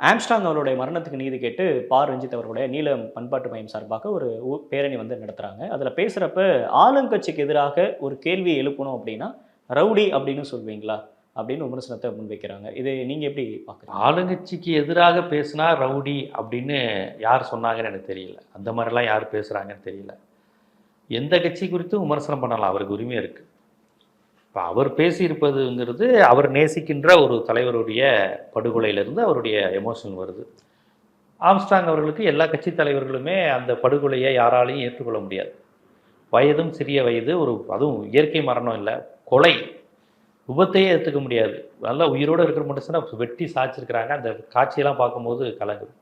Armstrong அவருடைய மரணத்துக்கு நீதி கேட்டு பா. ரஞ்சித் அவர்களுடைய நீலம் பண்பாட்டு மையம் சார்பாக ஒரு பேரணி வந்து நடத்துகிறாங்க அதில் பேசுகிறப்ப ஆளுங்கட்சிக்கு எதிராக ஒரு கேள்வி எழுப்பணும் அப்படின்னா ரவுடி அப்படின்னு சொல்வீங்களா? அப்படின்னு விமர்சனத்தை முன்வைக்கிறாங்க. இது நீங்கள் எப்படி பார்க்குறீங்க ஆளுங்கட்சிக்கு எதிராக பேசினா ரவுடி அப்படின்னு யார் சொன்னாங்கன்னு எனக்கு தெரியல. அந்த மாதிரிலாம் யார் பேசுகிறாங்கன்னு தெரியல. எந்த கட்சி குறித்தும் விமர்சனம் பண்ணலாம். அவருக்கு உரிமை இருக்குது இப்போ அவர் பேசியிருப்பதுங்கிறது அவர் நேசிக்கின்ற ஒரு தலைவருடைய படுகொலையிலிருந்து அவருடைய எமோஷன் வருது. ஆம்ஸ்டாங் அவர்களுக்கு எல்லா கட்சி தலைவர்களுமே அந்த படுகொலையை யாராலையும் ஏற்றுக்கொள்ள முடியாது. வயதும் சிறிய வயது ஒரு அதுவும் இயற்கை மரணம் இல்லை கொலை. விபத்தையே ஏற்றுக்க முடியாது. நல்லா உயிரோடு இருக்கிற மட்டும்னா வெட்டி சாய்ச்சிருக்கிறாங்க. அந்த காட்சியெல்லாம் பார்க்கும்போது கலங்குது.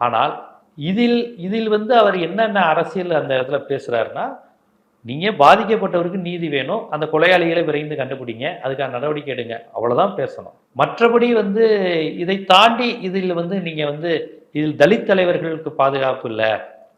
ஆனால் இதில் இதில் வந்து அவர் என்னென்ன அரசியல் அந்த இடத்துல பேசுகிறாருன்னா நீங்கள் பாதிக்கப்பட்டவருக்கு நீதி வேணும். அந்த கொலையாளிகளை விரைந்து கண்டுபிடிங்க. அதுக்கான நடவடிக்கை எடுங்க. அவ்வளோதான் பேசணும். மற்றபடி வந்து இதை தாண்டி இதில் வந்து நீங்கள் வந்து இதில் தலித் தலைவர்களுக்கு பாதுகாப்பு இல்லை.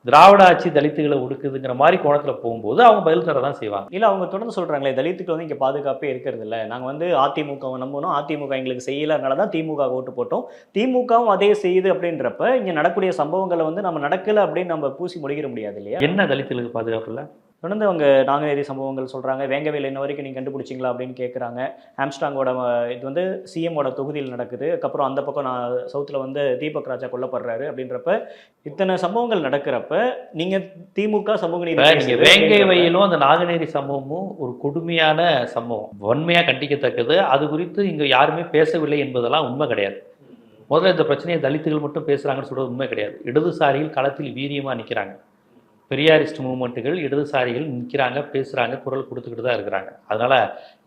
திராவிட ஆட்சி தலித்துகளை ஒடுக்குதுங்கிற மாதிரி கோணத்தில் போகும்போது அவங்க பதில் தர தான் செய்வாங்க. இல்ல அவங்க தொடர்ந்து சொல்றாங்களே தலித்துக்கு வந்து இங்க பாதுகாப்பே இருக்கிறது இல்ல. நாங்க வந்து அதிமுகவை நம்பணும். அதிமுக எங்களுக்கு செய்யலனால தான் திமுக ஓட்டு போட்டோம். திமுகவும் அதே செய்யுது அப்படின்றப்ப இங்க நடக்கக்கூடிய சம்பவங்களை வந்து நம்ம நடக்கல அப்படின்னு நம்ம பூசி முடிக்கிற முடியாது இல்லையா? என்ன தலித்துகளுக்கு பாதுகாப்பு இல்லை? தொடர்ந்து அவங்க நாங்குநேரி சம்பவங்கள் சொல்றாங்க. வேங்கவேல் இன்ன வரைக்கும் நீங்க கண்டுபிடிச்சிங்களா அப்படின்னு கேட்குறாங்க ஆம்ஸ்டாங்கோட இது வந்து சிஎம்மோட தொகுதியில் நடக்குது. அதுக்கப்புறம் அந்த பக்கம் நான் சவுத்தில் வந்து தீபக் ராஜா கொல்லப்படுறாரு அப்படின்றப்ப இத்தனை சம்பவங்கள் நடக்கிறப்ப நீங்க திமுக சமூக நீதி இப்ப நீங்க பேசுது வேங்கை அப்படின்றப்ப- வயலும் அந்த நாங்குநேரி சம்பவமும் ஒரு கொடுமையான சம்பவம். வன்மையா கண்டிக்கத்தக்கது. அது குறித்து இங்க யாருமே பேசவில்லை என்பதெல்லாம் உண்மை கிடையாது. முதல்ல இந்த பிரச்சனையை தலித்துகள் மட்டும் பேசுறாங்கன்னு சொல்றது உண்மை கிடையாது. இடதுசாரிகள் களத்தில் வீரியமா நிக்கிறாங்க. பெரியாரிஸ்ட் மூமெண்ட்டுகள் இடதுசாரிகள் நிற்கிறாங்க பேசுகிறாங்க குரல் கொடுத்துக்கிட்டு தான் இருக்கிறாங்க. அதனால்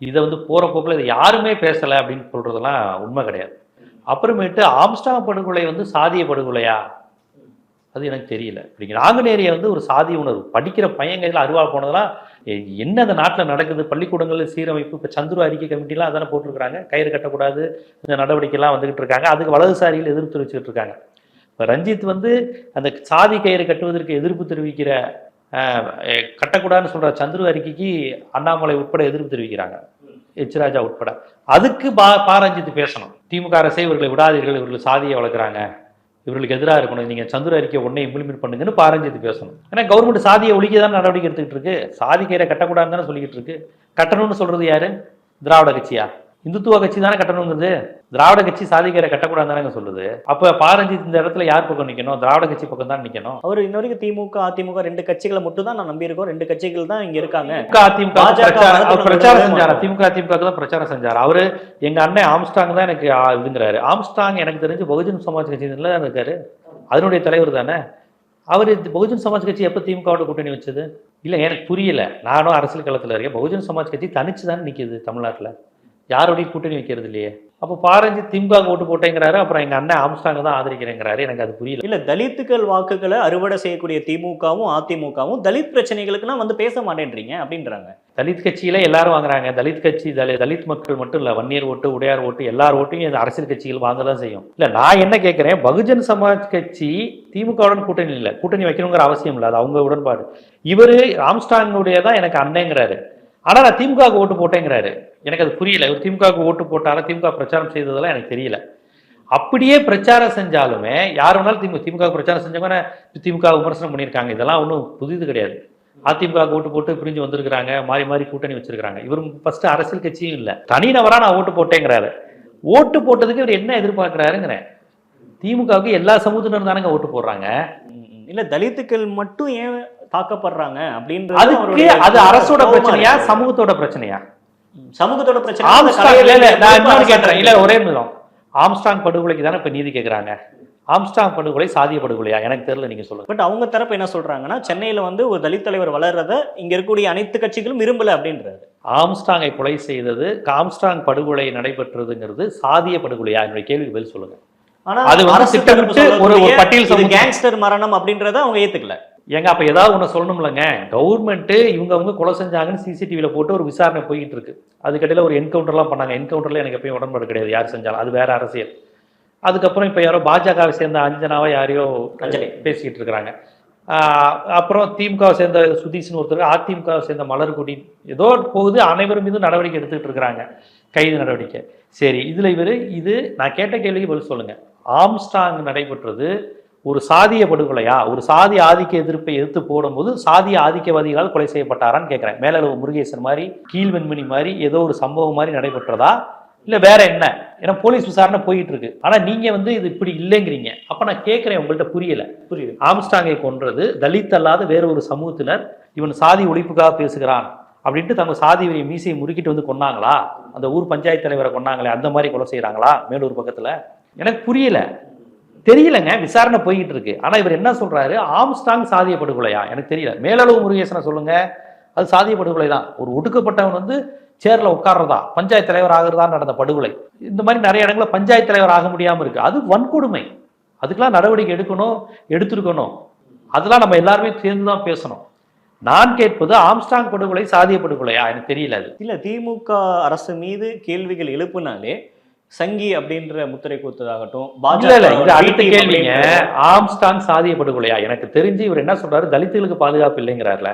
இதை வந்து போகிற போக்கில் இதை யாருமே பேசலை அப்படின்னு சொல்கிறதெல்லாம் உண்மை கிடையாது. அப்புறமேட்டு ஆம்ஸ்டாம் படுகொலை வந்து சாதிய படுகொலையா? அது எனக்கு தெரியல. இப்படி நாங்குநேரியை வந்து ஒரு சாதி உணர்வு. படிக்கிற பையன் கையில் அருவா போனதெல்லாம் என்ன அந்த நாட்டில் நடக்குது? பள்ளிக்கூடங்களில் சீரமைப்பு இப்போ சந்துரு அறிக்கை கமிட்டிலாம் அதானே போட்டிருக்கிறாங்க. கயிறு கட்டக்கூடாது இந்த நடவடிக்கைலாம் வந்துக்கிட்டு இருக்காங்க. அதுக்கு வலதுசாரிகள் எதிர்ப்பு தெரிவிச்சுட்டு இருக்காங்க. இப்போ ரஞ்சித் வந்து அந்த சாதி கயிறு கட்டுவதற்கு எதிர்ப்பு தெரிவிக்கிற கட்டக்கூடாதுன்னு சொல்ற சந்துரு அறிக்கைக்கு அண்ணாமலை உட்பட எதிர்ப்பு தெரிவிக்கிறாங்க. எச் ராஜா உட்பட. அதுக்கு பா பா ரஞ்சித் பேசணும். திமுக அரசே இவர்களை விடாதீர்கள் இவர்கள் சாதியை வளர்க்குறாங்க இவர்களுக்கு எதிராக இருக்கணும் நீங்க சந்திர அறிக்கை ஒன்றே இம்ப்ளிமெண்ட் பண்ணுங்கன்னு பாரஞ்சித்து பேசணும். ஏன்னா கவர்மெண்ட் சாதியை ஒழிக்க தான் நடவடிக்கை எடுத்துக்கிட்டு இருக்கு. சாதி கயிறை கட்டக்கூடாதுன்னு தானே சொல்லிக்கிட்டு இருக்கு. கட்டணும்னு சொல்றது யாரு? திராவிட கட்சியா? இந்துத்துவ கட்சி தானே கட்டணுங்குது திராவிட கட்சி சாதி கயிறை கட்டக்கூடாதுன்னு தானே சொல்லுது. அப்ப பாரஞ்சித் இந்த இடத்துல யார் பக்கம் நிக்கணும்? திராவிட கட்சி பக்கம் தான் நிக்கணும்? அவர் இன்ன வரைக்கும் திமுக அதிமுக ரெண்டு கட்சிகளை மட்டும் தான் நான் நம்பி இருக்கோம் ரெண்டு கட்சிகள் தான் இங்க இருக்காங்க. திமுக அதிமுக பிரச்சாரம் செஞ்சாரா? திமுக அதிமுக தான் பிரச்சாரம் செஞ்சார்? அவரு எங்க அண்ணன் ஆம்ஸ்டாங் தான் எனக்கு இதுங்கிறாரு. ஆம்ஸ்டாங் எனக்கு தெரிஞ்சு பகுஜன் சமாஜ் கட்சியில தான் இருக்காரு. அதனுடைய தலைவர் தானே. அவர் பகுஜன் சமாஜ் கட்சி எப்போ திமுகவோட கூட்டணி வச்சது? இல்லை எனக்கு புரியல. நானும் அரசியல் களத்தில் இருக்கேன். பகுஜன் சமாஜ் கட்சி தனிச்சு தானே நிற்கிது தமிழ்நாட்டில். யாரோடையும் கூட்டணி வைக்கிறது இல்லையே அப்போ பாரஞ்சி திமுக ஓட்டு போட்டேங்கிறாரு அப்புறம் எங்க அண்ணன் ஆம்ஸ்டாங்க தான் ஆதரிக்கிறேங்கிறாரு. எனக்கு அது புரியல. இல்ல தலித்துக்கள் வாக்குகளை அறுவடை செய்யக்கூடிய திமுகவும் அதிமுகவும் தலித் பிரச்சனைகளுக்கெல்லாம் வந்து பேச மாட்டேன்றீங்க அப்படின்றாங்க. தலித் கட்சியில எல்லாரும் வாங்குறாங்க. தலித் கட்சி தலி தலித் மக்கள் மட்டும் இல்ல வன்னியர் ஓட்டு உடையார் ஓட்டு எல்லார் ஓட்டையும் இந்த அரசியல் கட்சிகள் வாங்க தான் செய்யும். இல்ல நான் என்ன கேட்கிறேன் பகுஜன் சமாஜ் கட்சி திமுகவுடன் கூட்டணி இல்லை. கூட்டணி வைக்கணுங்கிற அவசியம் இல்லை. அது அவங்க உடன்பாடு. இவரு ராம்ஸ்டாங்குடைய தான் எனக்கு அண்ணங்கிறாரு. ஆனா நான் திமுகவுக்கு ஓட்டு போட்டேங்கிறாரு. எனக்கு அது புரியல. இவர் திமுகவுக்கு ஓட்டு போட்டாரா திமுக பிரச்சாரம் செய்ததெல்லாம் எனக்கு தெரியல. அப்படியே பிரச்சாரம் செஞ்சாலுமே யார் வேணாலும் திமுக திமுக பிரச்சாரம் செஞ்சவங்க திமுக விமர்சனம் பண்ணியிருக்காங்க. இதெல்லாம் ஒன்றும் புதிது கிடையாது. அதிமுக ஓட்டு போட்டு பிரிஞ்சு வந்திருக்கிறாங்க. மாறி மாறி கூட்டணி வச்சிருக்காங்க இவர் ஃபர்ஸ்ட் அரசியல் கட்சியும் இல்லை. தனிநபரா நான் ஓட்டு போட்டேங்கிறாரு. ஓட்டு போட்டதுக்கு இவர் என்ன எதிர்பார்க்கிறாருங்கிறேன் திமுகவுக்கு எல்லா சமூகத்தினரும் தானங்க ஓட்டு போடுறாங்க. இல்ல தலித்துக்கள் மட்டும் ஏன் தாக்கப்படுறாங்க அப்படின்றது அதுக்கு அது அரசோட பிரச்சனையா. சமூகத்தோட பிரச்சனையா? சமூகத்தோட பிரச்சனை ஆம்ஸ்டாங் இல்ல ஒரே நிமிடம். ஆம்ஸ்டாங் படுகொலைக்கு தானே இப்ப நீதி கேக்குறாங்க. ஆம்ஸ்டாங் படுகொலை சாதிய படுகொலையா? எனக்கு தெரியல நீங்க சொல்லுங்க. பட் அவங்க தரப்பு என்ன சொல்றாங்கன்னா சென்னையில வந்து ஒரு தலித் தலைவர் வளர்றத இங்க இருக்கக்கூடிய அனைத்து கட்சிகளும் விரும்பல அப்படின்றாரு. ஆம்ஸ்டாங்கை கொலை செய்தது ஆம்ஸ்டாங் படுகொலை நடைபெற்றதுங்கிறது சாதிய படுகொலையா? என்னுடைய கேள்விக்கு பதில் சொல்லுங்க. ஆனா அது அரசு ஒரு- பட்டியல். கேங்ஸ்டர் மரணம் அப்படின்றத அவங்க ஏத்துக்கல. ஏங்க அப்ப ஏதாவது ஒண்ணு சொல்லணும்லங்க. கவர்மெண்ட் இவங்க அவங்க கொலை செஞ்சாங்கன்னு சிசிடிவில போட்டு ஒரு விசாரணை போயிட்டு இருக்கு. அதுக்கடையில ஒரு என்கவுண்டர்லாம் பண்ணாங்க. என்கவுண்டர்ல எனக்கு எப்பயும் உடன்பாடு கிடையாது. யார் செஞ்சாலும். அது வேற அரசியல். அதுக்கப்புறம் இப்ப யாரோ பாஜகவை சேர்ந்த அஞ்சனாவை யாரையோ அஞ்சலி. பேசிக்கிட்டு இருக்கிறாங்க. அப்புறம் திமுகவை சேர்ந்த சுதீஷ்னு ஒருத்தர் அதிமுகவை சேர்ந்த மலர்கொடி. ஏதோ போகுது அனைவரும் மீது நடவடிக்கை எடுத்துக்கிட்டு இருக்கிறாங்க. கைது நடவடிக்கை. சரி இதுல இவர் இது நான் கேட்ட கேள்விக்கு பதில் சொல்லுங்க. ஆம்ஸ்டாங் நடைபெற்றது ஒரு சாதிய படுகொலையா? ஒரு சாதி ஆதிக்க எதிர்ப்பை எதிர்த்து போடும்போது சாதிய ஆதிக்கவாதிகளால் கொலை செய்யப்பட்டாரான்னு கேட்குறேன் மேலளவு முருகேசன் மாதிரி கீழ்வெண்மணி மாதிரி ஏதோ ஒரு சம்பவம் மாதிரி நடைபெற்றதா? இல்லை வேற என்ன? ஏன்னா போலீஸ் விசாரணை போயிட்டு இருக்கு ஆனால் நீங்க வந்து இது இப்படி இல்லைங்கிறீங்க. அப்போ நான் கேட்குறேன் உங்கள்கிட்ட புரியல. புரியுது. ஆம்ஸ்டாங்கை கொன்றது தலித் அல்லாத வேற ஒரு சமூகத்தினர் இவன் சாதி ஒழிப்புக்காக பேசுகிறான் அப்படின்ட்டு தங்க சாதி மீசையை முறுக்கிட்டு வந்து கொன்னாங்களா? அந்த ஊர் பஞ்சாயத்து தலைவரை கொன்னாங்களே அந்த மாதிரி கொலை செய்கிறாங்களா மேலூர் பக்கத்துல? எனக்கு புரியல. தெரியலங்க விசாரணை போய்கிட்டு இருக்கு. ஆனால் இவர் என்ன சொல்றாரு? ஆம்ஸ்டாங் சாதிய படுகொலையா எனக்கு தெரியல. மேலளவு முருகேசனை சொல்லுங்க. அது சாதிய படுகொலை தான். ஒரு ஒடுக்கப்பட்டவன் வந்து சேரில் உட்கார்றதா? பஞ்சாயத்து தலைவர் ஆகிறதா நடந்த படுகொலை. இந்த மாதிரி நிறைய இடங்களில் பஞ்சாயத்து தலைவர் ஆக முடியாமல் இருக்குது அது வன்கொடுமை. அதுக்கெல்லாம் நடவடிக்கை எடுக்கணும் எடுத்திருக்கணும். அதெல்லாம் நம்ம எல்லாருமே சேர்ந்து தான் பேசணும். நான் கேட்பது ஆம்ஸ்டாங் படுகொலை சாதிய படுகொலையா எனக்கு தெரியல அது. இல்லை திமுக அரசு மீது கேள்விகள் எழுப்புனாலே சங்கி அப்படின்ற முத்திரை குத்துதாகட்டும் இல்ல இது அடுத்த கேள்விங்க ஆம்ஸ்டாங் சாதிய படுகொலையா? எனக்கு தெரிஞ்சு இவர் என்ன சொல்றாரு? தலித்துகளுக்கு பாதுகாப்பு இல்லைங்கிறார்ல.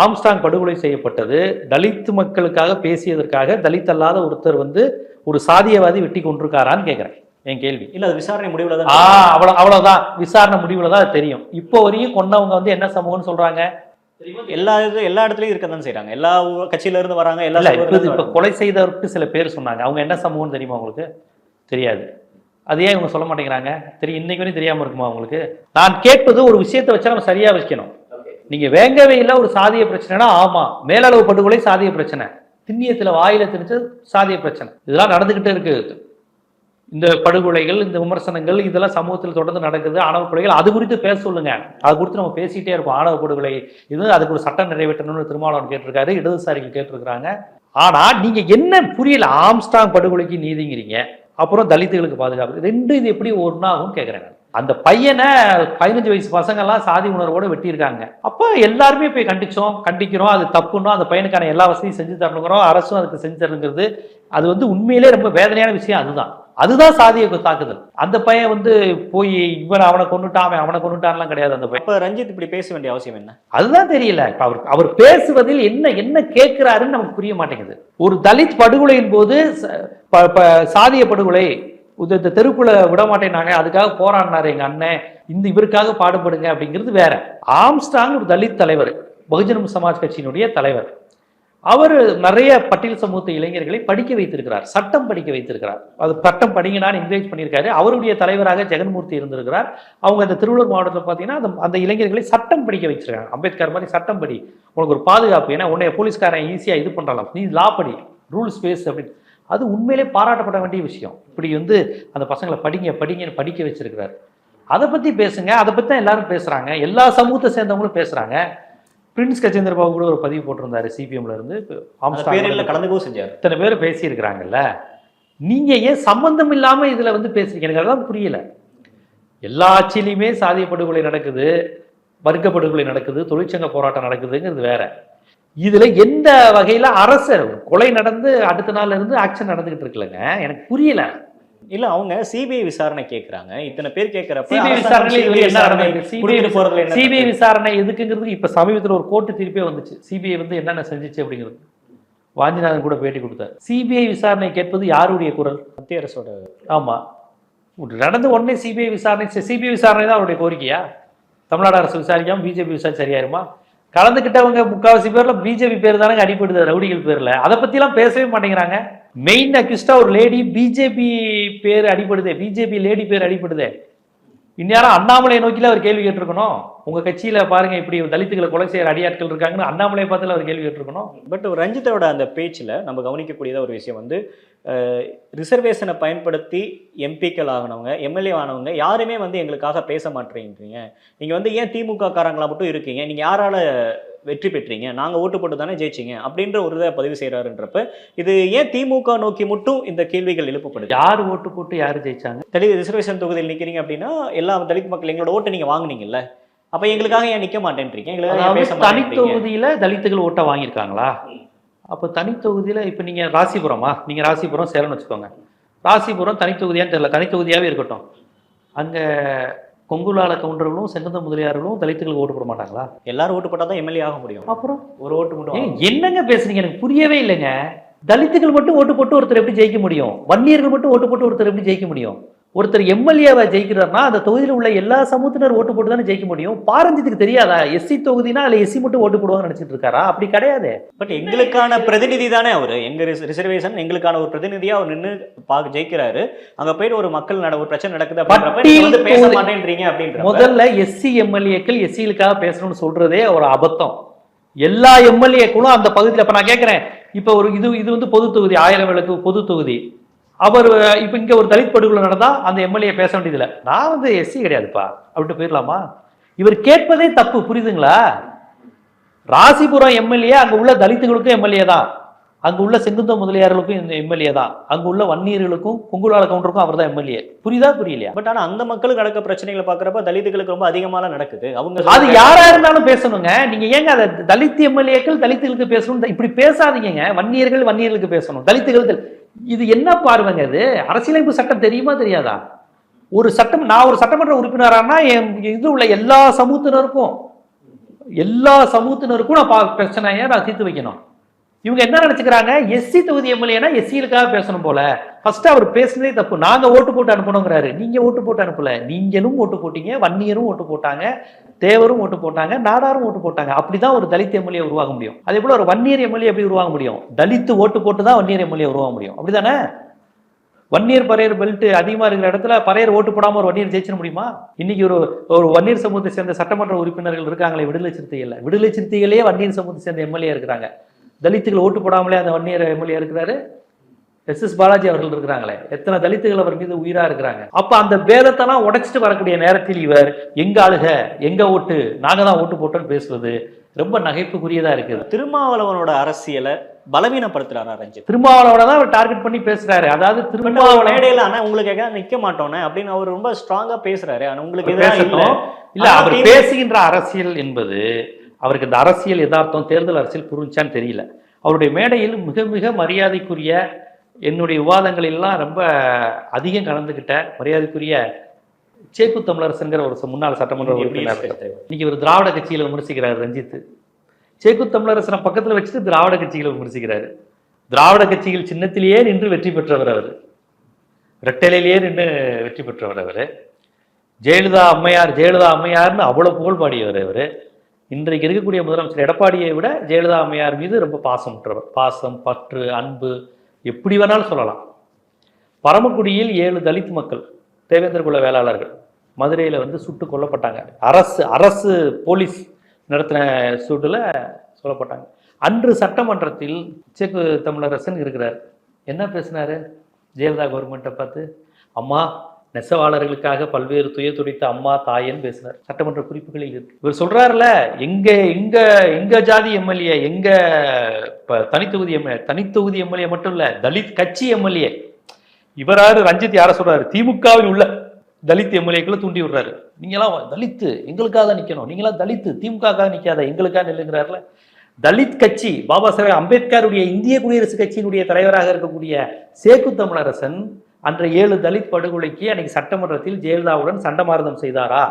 ஆம்ஸ்டாங் படுகொலை செய்யப்பட்டது தலித் மக்களுக்காக பேசியதற்காக தலித் அல்லாத ஒருத்தர் வந்து ஒரு சாதியவாதி வெட்டி கொண்டிருக்காரான்னு கேட்கிறேன் என் கேள்வி. இல்ல அது விசாரணை முடிவுல தான் ஆ அவ்வளவு அவ்வளவுதான். விசாரணை முடிவுல தான் தெரியும். இப்போ வரையும் கொன்னவங்க வந்து என்ன சமூகம்னு சொல்றாங்க? எல்லா இது எல்லா இடத்துலயும் இருக்க தான் செய்றாங்க. எல்லா கட்சியில இருந்து வராங்க எல்லா இல்ல சமூகத்துல இப்போ. கொலை செய்தவருக்கு சில பேர் சொன்னாங்க. அவங்க என்ன சமூகம்னு தெரியுமா உங்களுக்கு? தெரியாது. அது ஏன் இவங்க சொல்ல மாட்டேங்கிறாங்க? தெரியும் இன்னைக்கு வரையும் தெரியாம இருக்குமா உங்களுக்கு? நான் கேட்பது ஒரு விஷயத்தை வச்சா நம்ம சரியா வைக்கணும். நீங்க வேங்கவையில் ஒரு சாதிய பிரச்சனைனா ஆமா. மேலளவு படுகொலை சாதிய பிரச்சனை. திண்ணியத்துல வாயில திணிச்சு சாதிய பிரச்சனை. இதெல்லாம் நடந்துகிட்டே இருக்கு. இந்த படுகொலைகள் இந்த விமர்சனங்கள் இதெல்லாம் சமூகத்தில் தொடர்ந்து நடக்குது. ஆணவ கொலைகள் அது குறித்து பேச சொல்லுங்க. அது குறித்து நம்ம பேசிட்டே இருப்போம் ஆணவ படுகொலை இது அதுக்கு ஒரு சட்டம் நிறைவேற்றணும்னு திருமாவளவன் கேட்டிருக்காரு இடதுசாரிகள் கேட்டிருக்கிறாங்க. ஆனா நீங்க என்ன புரியல? ஆம்ஸ்டாங் படுகொலைக்கு நீதிங்கிறீங்க. அப்புறம் தலித்துகளுக்கு பாதுகாப்பு. ரெண்டு இது எப்படி ஒன்றாகும் கேட்குறாங்க அந்த பையனை பதினஞ்சு வயசு பசங்கள்லாம் சாதி உணர்வோடு வெட்டியிருக்காங்க. அப்போ எல்லாருமே போய் கண்டிச்சோம் கண்டிக்கிறோம். அது தப்புன்னோம் அந்த பையனுக்கான எல்லா வசதியும் செஞ்சு தரணுங்கிறோம். அரசும் அதுக்கு செஞ்சு தரணுங்கிறது. அது வந்து உண்மையிலே ரொம்ப வேதனையான விஷயம். அதுதான். அதுதான் சாதிய தாக்குதல். அந்த பையன் வந்து போய் இவன் அவனை கொண்டுட்டான் அவன் அவனை கொண்டுட்டான்லாம் கிடையாது அந்த பையன். ரஞ்சித் இப்படி பேச வேண்டிய அவசியம் என்ன? அதுதான் தெரியல. அவர் அவர் பேசுவதில் என்ன என்ன கேட்கிறாருன்னு நமக்கு புரிய மாட்டேங்குது. ஒரு தலித் படுகொலையின் போது சாதிய படுகொலை இந்த தெருக்குள்ள விட மாட்டேனாங்க அதுக்காக போராடினாரு எங்க அண்ணன். இந்த இவருக்காக பாடுபடுங்க அப்படிங்கிறது வேற. ஆம்ஸ்டாங் ஒரு தலித் தலைவர் பகுஜன சமாஜ் கட்சியினுடைய தலைவர். அவர் நிறைய பட்டியல் சமூகத்து இளைஞர்களை படிக்க வைத்திருக்கிறார். சட்டம் படிக்க வைத்திருக்கிறார். அது சட்டம் படிங்கனான்னு என்கரேஜ் பண்ணியிருக்காரு. அவருடைய தலைவராக ஜெகன்மூர்த்தி இருந்திருக்கிறார். அவங்க அந்த திருவள்ளூர் மாவட்டத்தில் பார்த்தீங்கன்னா அந்த அந்த இளைஞர்களை சட்டம் படிக்க வச்சிருக்காங்க. அம்பேத்கர் மாதிரி சட்டம் படி. உனக்கு ஒரு பாதுகாப்பு. ஏன்னா உன்னைய போலீஸ்காரன் ஈஸியாக இது பண்ணலாம் நீ லா படி. ரூல்ஸ் பேஸ் அப்படின்னு. அது உண்மையிலே பாராட்டப்பட வேண்டிய விஷயம். இப்படி வந்து அந்த பசங்களை படிங்க படிங்கன்னு படிக்க வச்சிருக்கிறார். அதை பற்றி பேசுங்க. அதை பற்றி தான் எல்லாரும் பேசுகிறாங்க எல்லா சமூகத்தை சேர்ந்தவங்களும் பேசுகிறாங்க பிரின்ஸ் கஜேந்திர பாபு கூட ஒரு பதிவு போட்டிருந்தாரு சிபிஎம்ல இருந்து. பேரில் கலந்துக்கவும் செஞ்சாரு. இத்தனை பேர் பேசியிருக்கிறாங்கல்ல. நீங்க ஏன் சம்பந்தம் இல்லாம இதுல வந்து பேசுறீங்க எனக்கு அதான் புரியல. எல்லா ஆட்சியிலையுமே சாதிய படுகொலை நடக்குது வர்க்க படுகொலை நடக்குது தொழிற்சங்க போராட்டம் நடக்குதுங்கிறது வேற. இதுல எந்த வகையில அரசர் கொலை நடந்து அடுத்த நாள்ல இருந்து ஆக்ஷன் நடந்துகிட்டு இருக்குல்லங்க? எனக்கு புரியல. இல்ல அவங்க சிபிஐ விசாரணை கேக்குறாங்க. இத்தனை பேர் கேக்குறப்ப சிபிஐ விசாரணை சிபிஐ? விசாரணை எதுக்குங்கிறதுக்கு இப்ப சமீபத்துல ஒரு கோர்ட்டு தீர்ப்பே வந்துச்சு. சிபிஐ வந்து என்னென்ன செஞ்சுச்சு அப்படிங்கிறது. வாஞ்சிநாதன் கூட பேட்டி கொடுத்தார். சிபிஐ விசாரணை கேட்பது யாருடைய குரல்? மத்திய அரசோட ஆமா. நடந்த உடனே சிபிஐ விசாரணை சிபிஐ விசாரணை தான் அவருடைய கோரிக்கையா? தமிழ்நாடு அரசு விசாரிக்காம பிஜேபி விசாரிச்சு சரியாயிருமா? கலந்துக்கிட்டவங்க முக்காவாசி பேர்ல பிஜேபி பேர் தானே அடிப்படுது ரவுடிகள் பேர்ல. அதை பத்திலாம் பேசவே மாட்டேங்கிறாங்க. மெயின் அக்யூஸ்டா ஒரு லேடி பிஜேபி பேர் அடிப்படுது பிஜேபி லேடி பேர் அடிப்படுதே இந்நேரம் அண்ணாமலையை நோக்கில அவர் கேள்வி கேட்டிருக்கணும். உங்க கட்சியில பாருங்க இப்படி தலித்துகளை கொலை செய்யற அடியாட்கள் இருக்காங்கன்னு அண்ணாமலையை பார்த்துல அவர் கேள்வி கேட்டிருக்கணும். பட் ரஞ்சித்தோட அந்த பேச்சில் நம்ம கவனிக்கக்கூடியத ஒரு விஷயம் வந்து ரிசர்வேஷனை பயன்படுத்தி எம்பிக்கள் ஆகினவங்க எம்எல்ஏ ஆனவங்க யாருமே வந்து எங்களுக்காக பேச மாட்டேங்கிறீங்க. நீங்கள் வந்து ஏன் திமுக காரங்களா மட்டும் இருக்கீங்க? நீங்கள் யாரால வெற்றி பெற்றீங்க நாங்கள் ஓட்டு போட்டு தானே ஜெயிச்சிங்க அப்படின்ற ஒரு இதை பதிவு செய்கிறாருன்றப்ப இது ஏன் திமுக நோக்கி மட்டும் இந்த கேள்விகள் எழுப்பப்படுது? யார் ஓட்டு போட்டு யாரு ஜெயிச்சாங்க? தலித் ரிசர்வேஷன் தொகுதியில் நிற்கிறீங்க அப்படின்னா எல்லா தலித் மக்கள் எங்களோட ஓட்டை நீங்கள் வாங்குனீங்கல்ல. அப்போ எங்களுக்காக ஏன் நிற்க மாட்டேன்றீங்க? எங்களுக்காக மாட்டேன்றீங்க? தொகுதியில தலித்துகள் ஓட்ட வாங்கியிருக்காங்களா? அப்போ தனி தொகுதியில இப்போ நீங்க ராசிபுரமா? நீங்க ராசிபுரம் சேலம்னு வச்சுக்கோங்க. ராசிபுரம் தனி தொகுதியான்னு தெரியல தனி தொகுதியாவே இருக்கட்டும். அங்க கொங்குலால கவுண்டர்களும் செங்கந்த முதலியார்களும் தலித்துகளுக்கு ஓட்டு போட மாட்டாங்களா? எல்லாரும் ஓட்டு போட்டால் தான் எம்எல்ஏ ஆக முடியும். அப்புறம்? ஒரு ஓட்டு மட்டும் என்னங்க பேசுறீங்க? எனக்கு புரியவே இல்லைங்க. தலித்துகள் மட்டும் ஓட்டு போட்டு ஒருத்தர் எப்படி ஜெயிக்க முடியும்? வன்னியர்கள் மட்டும் ஓட்டு போட்டு ஒருத்தர் எப்படி ஜெயிக்க முடியும்? ஒருத்தர் எம்எல்ஏவை ஜெயிக்கிறார்னா அந்த தொகுதியில் உள்ள எல்லா சமூகத்தினர் ஓட்டு போட்டு தானே ஜெயிக்க முடியும்? பாரஞ்சித்துக்கு தெரியாதா? எஸ்சி தொகுதினா அதில் எஸ்சி மட்டும் ஓட்டு போடுவாங்கன்னு நினைச்சிட்டு இருக்காரா? அப்படி கிடையாது. பட் எங்களுக்கான பிரதிநிதி தானே அவர். எங்க ரிசர்வேஷன் எங்களுக்கான ஒரு பிரதிநிதியா அவர் நின்று பார்க்க ஜெயிக்கிறாரு. அங்க போயிட்டு ஒரு மக்கள் நட ஒரு பிரச்சனை நடக்குது அப்படின்றப்ப பேச மாட்டேன்றீங்க அப்படின்ற முதல்ல எஸ்சி எம்எல்ஏக்கள் எஸ்சிகளுக்காக பேசணும்னு சொல்றதே ஒரு அபத்தம். எல்லா எம்எல்ஏக்களும் அந்த பகுதியில் இப்ப நான் கேட்கிறேன் இப்ப ஒரு இது இது வந்து பொது தொகுதி ஆயிரம் விளக்கு பொது தொகுதி. அவர் இப்ப இங்க ஒரு தலித் படுகொலை நடந்தா அந்த எம்எல்ஏ பேச வேண்டியதில்லை. நான் வந்து எஸ்சி கிடையாதுப்பா. அப்படின்ட்டு போயிடலாமா? இவர் கேட்பதே தப்பு புரியுதுங்களா? ராசிபுரம் எம்எல்ஏ அங்க உள்ள தலித்துகளுக்கும் எம்எல்ஏ தான். அங்க உள்ள செங்குந்த முதலியார்களுக்கும் இந்த எம்எல்ஏ தான். அங்க உள்ள வன்னியர்களுக்கும் குங்குலால கவுண்டருக்கும் அவர் தான் எம்எல்ஏ. புரியுதா புரியலையா? பட் ஆனா அந்த மக்களுக்கு நடக்க பிரச்சனைகளை பாக்குறப்ப தலித்துகளுக்கு ரொம்ப அதிகமால நடக்குது. அவங்க அது யாரா இருந்தாலும் பேசணுங்க. நீங்க ஏங்க அதை தலித் எம்எல்ஏக்கள் தலித்துகளுக்கு பேசணும் இப்படி பேசாதீங்கங்க. வன்னியர்கள் வன்னியர்களுக்கு பேசணும். தலித்துகள் தலி- இது என்ன பார்வைங்க இது? அரசியலமைப்பு சட்டம் தெரியுமா தெரியாதா? ஒரு சட்டம் நான் ஒரு சட்டமன்ற உறுப்பினரானா என் இது உள்ள எல்லா சமூகத்தினருக்கும் எல்லா சமூகத்தினருக்கும் நான் பா- பிரச்சனையை நான் தீர்த்து வைக்கணும். இவங்க என்ன நினைச்சுக்கிறாங்க? எஸ்சி தொகுதி எம்எல்ஏனா எஸ்சிகளுக்காக பேசணும் போல. ஃபர்ஸ்ட் அவர் பேசுனதே தப்பு. நாங்க ஓட்டு போட்டு அனுப்பணுங்கிறாரு நீங்க ஓட்டு போட்டு அனுப்பல. நீங்களும் ஓட்டு போட்டீங்க. வன்னியரும் ஓட்டு போட்டாங்க. தேவரும் ஓட்டு போட்டாங்க. நாடாரும் ஓட்டு போட்டாங்க. அப்படிதான் ஒரு தலித் எம்எல்ஏ உருவாக முடியும். அதே போல ஒரு வன்னியர் எம்எல்ஏ எப்படி உருவாக முடியும்? தலித்து ஓட்டு போட்டு தான் வன்னியர் எம்எல்ஏ உருவாக முடியும். அப்படிதானே? வன்னியர் பரையர் பெல்ட் அதிகமாக இருக்கிற இடத்துல பரையர் ஓட்டு போடாமல் ஒரு வன்னியர் ஜெயிச்சிட முடியுமா? இன்னைக்கு ஒரு ஒரு வன்னியர் சமூகத்தை சேர்ந்த சட்டமன்ற உறுப்பினர்கள் இருக்காங்களே விடுதலை சிறுத்தைகள்ல. விடுதலை சிறுத்தைகளே வன்னியர் சமூகத்தை சேர்ந்த எம்எல்ஏ இருக்கிறாங்க. தலித்துகள் ஓட்டு போடாமலே அந்த வன்னியர் எம்எல்ஏ இருக்கிறாரு. எஸ் எஸ் பாலாஜி அவர்கள் இருக்கிறாங்களே. எத்தனை தலித்துகள் அவர் மீது உயிரா இருக்கிறாங்க. அப்ப அந்த பேதத்தெல்லாம் உடைச்சிட்டு வரக்கூடிய நேரத்தில் இவர் எங்க ஆளுக எங்க ஓட்டு நாங்க தான் ஓட்டு போட்டோம்னு பேசுவது ரொம்ப நகைப்புக்குரியதா இருக்குது. திருமாவளவனோட அரசியலை பலவீனப்படுத்துறாரா ரஞ்சித்? திருமாவளவனை தான் அவர் டார்கெட் பண்ணி பேசுறாரு. அதாவது திருமாவளவன் மேடையில ஆனா உங்களுக்கு எங்க நிக்க மாட்டோனே அப்படின்னு அவர் ரொம்ப ஸ்ட்ராங்கா பேசுறாரு. ஆனா உங்களுக்கு இல்ல. அவர் பேசுகின்ற அரசியல் என்பது அவருக்கு இந்த அரசியல் யதார்த்தம் தேர்தல் அரசியல் புரிஞ்சான்னு தெரியல. அவருடைய மேடையில் மிக மிக மரியாதைக்குரிய என்னுடைய விவாதங்கள் எல்லாம் ரொம்ப அதிகம் கலந்துக்கிட்ட மரியாதைக்குரிய சேக்கு தமிழரசன்கிற ஒரு முன்னாள் சட்டமன்ற உறுப்பினர்? இன்னைக்கு ஒரு திராவிட கட்சியில விமர்சிக்கிறார் ரஞ்சித். சேக்கு தமிழரசனை பக்கத்துல வச்சுட்டு திராவிட கட்சிகளை விமர்சிக்கிறாரு. திராவிட கட்சிகள் சின்னத்திலேயே நின்று வெற்றி பெற்றவர் அவர். ரெட்டலையிலேயே நின்று வெற்றி பெற்றவர் அவர். ஜெயலலிதா அம்மையார் ஜெயலலிதா அம்மையார்னு அவ்வளவு புகழ் பாடியவர் அவர். இன்றைக்கு இருக்கக்கூடிய முதலமைச்சர் எடப்பாடியை விட ஜெயலலிதா அம்மையார் மீது ரொம்ப பாசம் பாசம் பற்று அன்பு எப்படி வேணாலும் சொல்லலாம். பரமக்குடியில் ஏழு தலித் மக்கள் தேவேந்திர குல வேளாளர்கள் மதுரையில் வந்து சுட்டு கொல்லப்பட்டாங்க. அரசு அரசு போலீஸ் நடத்தின சூட்டில் சொல்லப்பட்டாங்க. அன்று சட்டமன்றத்தில் செக்கு தமிழரசன் இருக்கிறார். என்ன பேசினார்? ஜெயலலிதா கவர்மெண்ட்டை பார்த்து அம்மா நெசவாளர்களுக்காக பல்வேறு துய துடித்த அம்மா தாயன் பேசினார். சட்டமன்ற குறிப்புகளில் இருக்கு. இவர் சொல்றாருல எங்க எங்க எங்க ஜாதி எம்எல்ஏ எங்க தனித்தொகுதி எம்எல்ஏ தனித்தொகுதி எம்எல்ஏ மட்டும் இல்ல தலித் கட்சி எம்எல்ஏ. இவராரு ரஞ்சித் யார சொல்றாரு? திமுகவில் உள்ள தலித் எம்எல்ஏக்களை தூண்டி விடுறாரு. நீங்களாம் தலித்து எங்களுக்காக தான் நிக்கணும். நீங்களாம் தலித்து திமுகக்காக நிக்காத எங்களுக்காக நில்லுங்கிறாருல. தலித் கட்சி பாபா சாஹேப் அம்பேத்கருடைய இந்திய குடியரசு கட்சியினுடைய தலைவராக இருக்கக்கூடிய சேக்கு தமிழரசன் அன்ற ஏழு தலித் படுகொலைக்கு அன்னைக்கு சட்டமன்றத்தில் ஜெயலலிதாவுடன் சண்டமாரதம் செய்தாரா?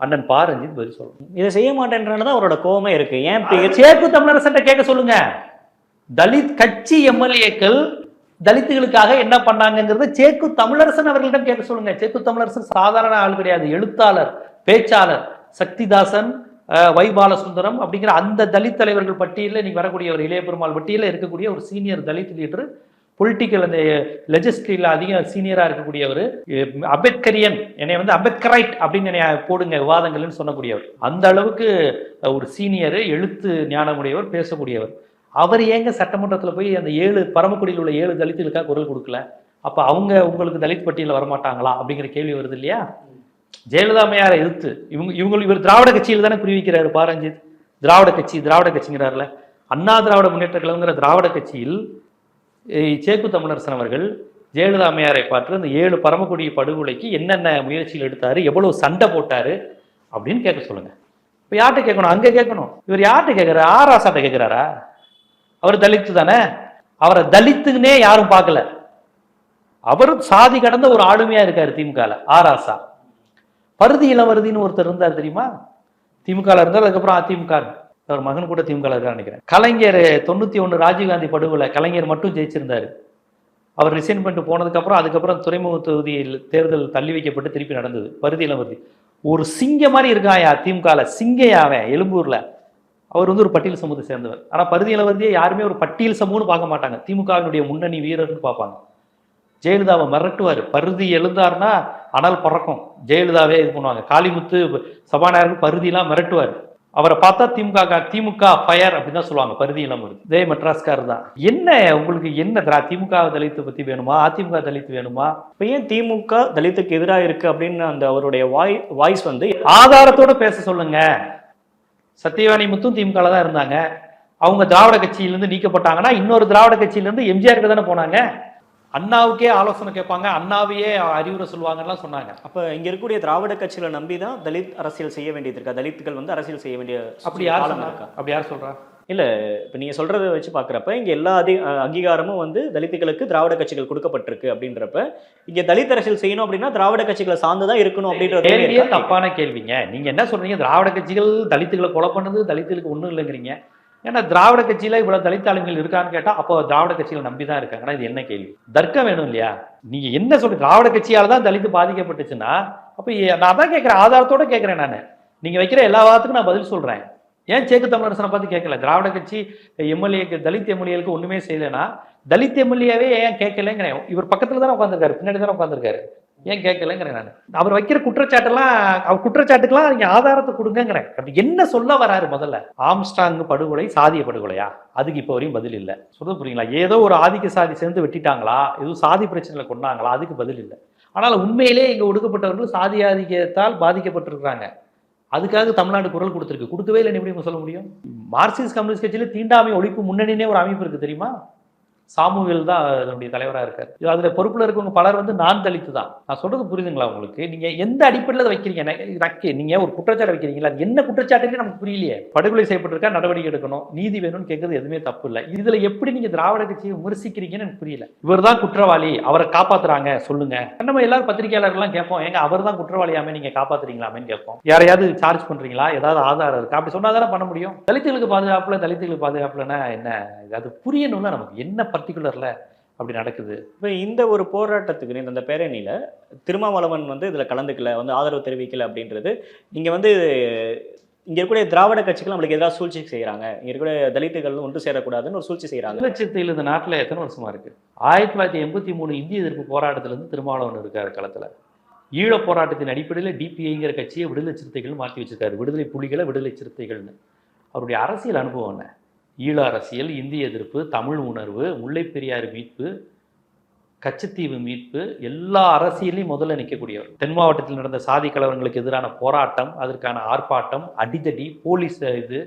அண்ணன் பா. ரஞ்சித் பதில் சொல்லணும். இதை செய்ய மாட்டேன்றதான் அவரோட கோவமே இருக்கு. ஏன் சேக்கு தமிழரசன் கேட்க சொல்லுங்க. தலித் கட்சி எம்எல்ஏக்கள் தலித்துகளுக்காக என்ன பண்ணாங்கங்கிறத சேக்கு தமிழரசன் அவர்களிடம் கேட்க சொல்லுங்க. சேக்கு தமிழரசன் சாதாரண ஆள் கிடையாது. எழுத்தாளர் பேச்சாளர் சக்திதாசன் அஹ், வை பாலசுந்தரம் அப்படிங்கிற அந்த தலித் தலைவர்கள் பட்டியலில் நீங்க வரக்கூடிய ஒரு இளைய பெருமாள் பட்டியலில் இருக்கக்கூடிய ஒரு சீனியர் தலித் லீடர் பொலிட்டிக்கல் அந்த eh, லெஜிஸ்ட்ரியில் அதிக சீனியராக இருக்கக்கூடியவர் eh, அம்பேத்கரியன். என்னை வந்து அம்பேத்கரைட் அப்படின்னு என்னை போடுங்க விவாதங்கள்னு சொல்லக்கூடியவர். அந்த அளவுக்கு ஒரு சீனியர் எழுத்து ஞானமுடையவர் பேசக்கூடியவர். அவர் ஏங்க சட்டமன்றத்தில் போய் அந்த ஏழு பரமக்குடியில் உள்ள ஏழு தலித்துகளுக்காக குரல் கொடுக்கல? அப்போ அவங்க உங்களுக்கு தலித் பட்டியலில் வரமாட்டாங்களா? அப்படிங்கிற கேள்வி வருது இல்லையா? ஜெயலலிதா அம்மையாரை எதிர்த்து இவங்க இவங்க இவர் திராவிட கட்சியில் தானே குறிவிக்கிறாரு பாரஞ்சித். திராவிட கட்சி திராவிட கட்சிங்கிறாருல. அண்ணா திராவிட முன்னேற்ற கழகங்கிற திராவிட கட்சியில் சேக்கு தமிழரசன் அவர்கள் ஜெயலலிதா அம்மையாரை பார்த்து அந்த ஏழு பரமக்குடி படுகொலைக்கு என்னென்ன முயற்சிகள் எடுத்தாரு எவ்வளவு சண்டை போட்டாரு அப்படின்னு கேட்க சொல்லுங்க. இப்போ யார்கிட்ட கேட்கணும்? அங்கே கேட்கணும். இவர் யார்கிட்ட கேட்குறாரு? ஆர் ஆசாட்ட கேட்குறாரா? அவர் தலித்து தானே? அவரை தலித்துன்னே யாரும் பார்க்கல. அவர் சாதி கடந்த ஒரு ஆளுமையா இருக்காரு திமுகவில் ஆர் ஆசா பருதி இளவருதின்னு ஒருத்தர் இருந்தார் தெரியுமா? திமுகவில் இருந்தார் அதுக்கப்புறம் அதிமுக அவர் மகன் கூட திமுக நினைக்கிறேன். கலைஞர் தொண்ணூத்தி ஒன்று ராஜீவ்காந்தி படுகொலை கலைஞர் மட்டும் ஜெயிச்சிருந்தார். அவர் ரிசைன் பண்ணிட்டு போனதுக்கப்புறம் அதுக்கப்புறம் துறைமுக தொகுதியில் தேர்தல் தள்ளி வைக்கப்பட்டு திருப்பி நடந்தது. பருதியில் வருது ஒரு சிங்க மாதிரி இருக்காயா திமுகவில் சிங்கையாவன் எழும்பூரில்? அவர் வந்து ஒரு பட்டியல் சமூகத்தை சேர்ந்தவர். ஆனால் பருதியில் இளவரசியை யாருமே ஒரு பட்டியல் சமூகம்னு பார்க்க மாட்டாங்க. திமுகவினுடைய முன்னணி வீரர்னு பார்ப்பாங்க. ஜெயலலிதாவை மிரட்டுவார். பருதி எழுந்தாருன்னா அனல் பறக்கும். ஜெயலலிதாவே இது பண்ணுவாங்க. காளிமுத்து சபாநாயகருக்கு பருதிலாம் மிரட்டுவார். அவரை பார்த்தா திமுக திமுக ஃபயர் அப்படின்னு தான் சொல்லுவாங்க. பருதி இளம் இதே மெட்ராஸ்கார் தான். என்ன உங்களுக்கு என்ன திரா திமுக தலித்து பத்தி வேணுமா? அதிமுக தலித்து வேணுமா? இப்போ ஏன் திமுக தலித்துக்கு எதிராக இருக்கு அப்படின்னு அந்த அவருடைய வாய் வாய்ஸ் வந்து ஆதாரத்தோட பேச சொல்லுங்க. சத்யவாணி முத்தும் திமுக தான் இருந்தாங்க. அவங்க திராவிட கட்சியிலிருந்து நீக்கப்பட்டாங்கன்னா இன்னொரு திராவிட கட்சியிலிருந்து எம்ஜிஆருக்கு தானே போனாங்க. அண்ணாவுக்கே ஆலோசனை கேட்பாங்க அண்ணாவையே அறிவுரை சொல்லுவாங்கலாம் சொன்னாங்க. அப்ப இங்க இருக்கக்கூடிய திராவிட கட்சிகளை நம்பி தான் தலித் அரசியல் செய்ய வேண்டியது இருக்கா? தலித்துகள் வந்து அரசியல் செய்ய வேண்டிய அப்படி யார் இருக்கா? அப்படி யார் சொல்றா? இப்போ நீங்க சொல்றத வச்சு பார்க்குறப்ப இங்க எல்லா அதி அங்கீகாரமும் வந்து தலித்துகளுக்கு திராவிட கட்சிகள் கொடுக்கப்பட்டிருக்கு அப்படின்றப்ப இங்க தலித் அரசியல் செய்யணும் அப்படின்னா திராவிட கட்சிகளை சார்ந்து தான் இருக்கணும் அப்படின்றது தப்பான கேள்விங்க. நீங்க என்ன சொல்றீங்க? திராவிட கட்சிகள் தலித்துகளை கொலை பண்ணது தலித்துகளுக்கு ஒண்ணும் இல்லைங்கிறீங்க. ஏன்னா திராவிட கட்சியில இவ்வளவு தலித் ஆளுங்கள் இருக்கான்னு கேட்டா அப்போ திராவிட கட்சியில் நம்பி தான் இருக்காங்கன்னா இது என்ன கேள்வி? தர்க்கம் வேணும் இல்லையா? நீங்க என்ன சொல்ற திராவிட கட்சியால தான் தலித்து பாதிக்கப்பட்டுச்சுன்னா அப்ப நான் தான் கேட்கிறேன் ஆதாரத்தோட கேட்கிறேன் நான். நீங்க வைக்கிற எல்லா வாதத்துக்கும் நான் பதில் சொல்றேன். ஏன் சேக்கு தமிழரசனை பார்த்து கேட்கல திராவிட கட்சி எம்எல்ஏக்கு தலித் எம்எல்ஏக்கு ஒண்ணுமே செய்யலைன்னா தலித் எம்எல்ஏவே ஏன் கேட்கலங்கிறேன் இவர் பக்கத்துல தானே உட்காந்துருக்காரு பின்னாடி தானே உட்காந்துருக்காரு ஏன் கேட்கலங்கிறேன் நான். அவர் வைக்கிற குற்றச்சாட்டெல்லாம் அவர் குற்றச்சாட்டுக்கெல்லாம் நீங்க ஆதாரத்தை கொடுங்கங்கிறேன். அப்படி என்ன சொல்ல வராரு முதல்ல? ஆம்ஸ்டாங் படுகொலை சாதிய படுகொலையா? அதுக்கு இப்போ வரையும் பதில் இல்லை. சொல்றது புரியுங்களா? ஏதோ ஒரு ஆதிக்க சாதி சேர்ந்து வெட்டிட்டாங்களா? எதுவும் சாதி பிரச்சனையில கொண்டாங்களா அதுக்கு பதில் இல்லை. ஆனால் உண்மையிலே இங்கே ஒடுக்கப்பட்டவர்கள் சாதி ஆதிக்கத்தால் பாதிக்கப்பட்டிருக்கிறாங்க. அதுக்காக தமிழ்நாடு குரல் கொடுத்துருக்கு. கொடுக்கவே இல்லைன்னு எப்படி சொல்ல முடியும்? மார்க்சிஸ்ட் கம்யூனிஸ்ட் கட்சியில் தீண்டாமை ஒழிப்பு முன்னணினே ஒரு அமைப்பு இருக்குது தெரியுமா? சாமுவேல் தான் அதனுடைய தலைவராக இருக்கார். அதில் பொறுப்பில் இருக்கவங்க பலர் வந்து நான் தலித்து தான் நான் சொல்கிறது புரியுதுங்களா உங்களுக்கு? நீங்கள் எந்த அடிப்படையில் அதை வைக்கிறீங்க? நெ- நக்கி ஒரு குற்றச்சாட்டு வைக்கிறீங்களா? அது என்ன குற்றச்சாட்டுன்னு நமக்கு புரியலையே. படுகொலை செய்யப்பட்டிருக்கா? நடவடிக்கை எடுக்கணும். நீதி வேணும்னு கேட்கறது எதுவுமே தப்பு இல்லை. இதில் எப்படி நீங்கள் திராவிட கட்சியை விமர்சிக்கிறீங்கன்னு எனக்கு புரியல. இவர் தான் குற்றவாளி. அவரை காப்பாத்துறாங்க. சொல்லுங்க. நம்ம எல்லாரும் பத்திரிகையாளர்கள்லாம் கேட்போம். எங்க அவர் தான் குற்றவாளியாமே நீங்கள் காப்பாற்றுறீங்களாமேன்னு கேட்போம். யாரையாவது சார்ஜ் பண்ணுறீங்களா ஏதாவது ஆதாரம் இருக்கா? அப்படி சொன்னால் தானே பண்ண முடியும்? தலித்துகளுக்கு பாதுகாப்புல தலித்துகளுக்கு பாதுகாப்புலன்னா என்ன? அது புரியணும்னா நமக்கு என்ன பர்டிகுலர்ல அப்படி நடக்குது. இப்போ இந்த ஒரு போராட்டத்துக்கு இந்த- பேரணியில திருமாவளவன் வந்து இதுல கலந்துக்கல வந்து ஆதரவு தெரிவிக்கல அப்படின்றது. இங்க வந்து இங்க இருக்கக்கூடிய திராவிட கட்சிகள் நம்மளுக்கு எதிராக சூழ்ச்சி செய்றாங்க. இங்க இருக்கக்கூடிய தலித்துகள் ஒன்று சேரக்கூடாதுன்னு ஒரு சூழ்ச்சி செய்றாங்க. லட்சத்தில் இந்த நாட்டுல எத்தனை வருஷமா இருக்கு? ஆயிரத்தி தொள்ளாயிரத்தி எண்பத்தி மூணு இந்திய எதிர்ப்பு போராட்டத்துல இருந்து திருமாவளவன் இருக்காரு களத்துல. ஈழப் போராட்டத்தின் அடிப்படையில் டிபிஐங்கிற கட்சியை விடுதலை சிறுத்தைகள் மாற்றி வச்சிருக்காரு. விடுதலை புலிகளை விடுதலை சிறுத்தைகள்னு. அவருடைய அரசியல் அனுபவம் என்ன? ஈழ அரசியல் இந்திய எதிர்ப்பு தமிழ் உணர்வு முல்லைப் பெரியாறு மீட்பு கச்சத்தீவு மீட்பு எல்லா அரசியலையும் முதல்ல நிற்கக்கூடியவர் தென் மாவட்டத்தில் நடந்த சாதி கலவரங்களுக்கு எதிரான போராட்டம் அதற்கான ஆர்ப்பாட்டம் அடிதடி போலீஸ் இது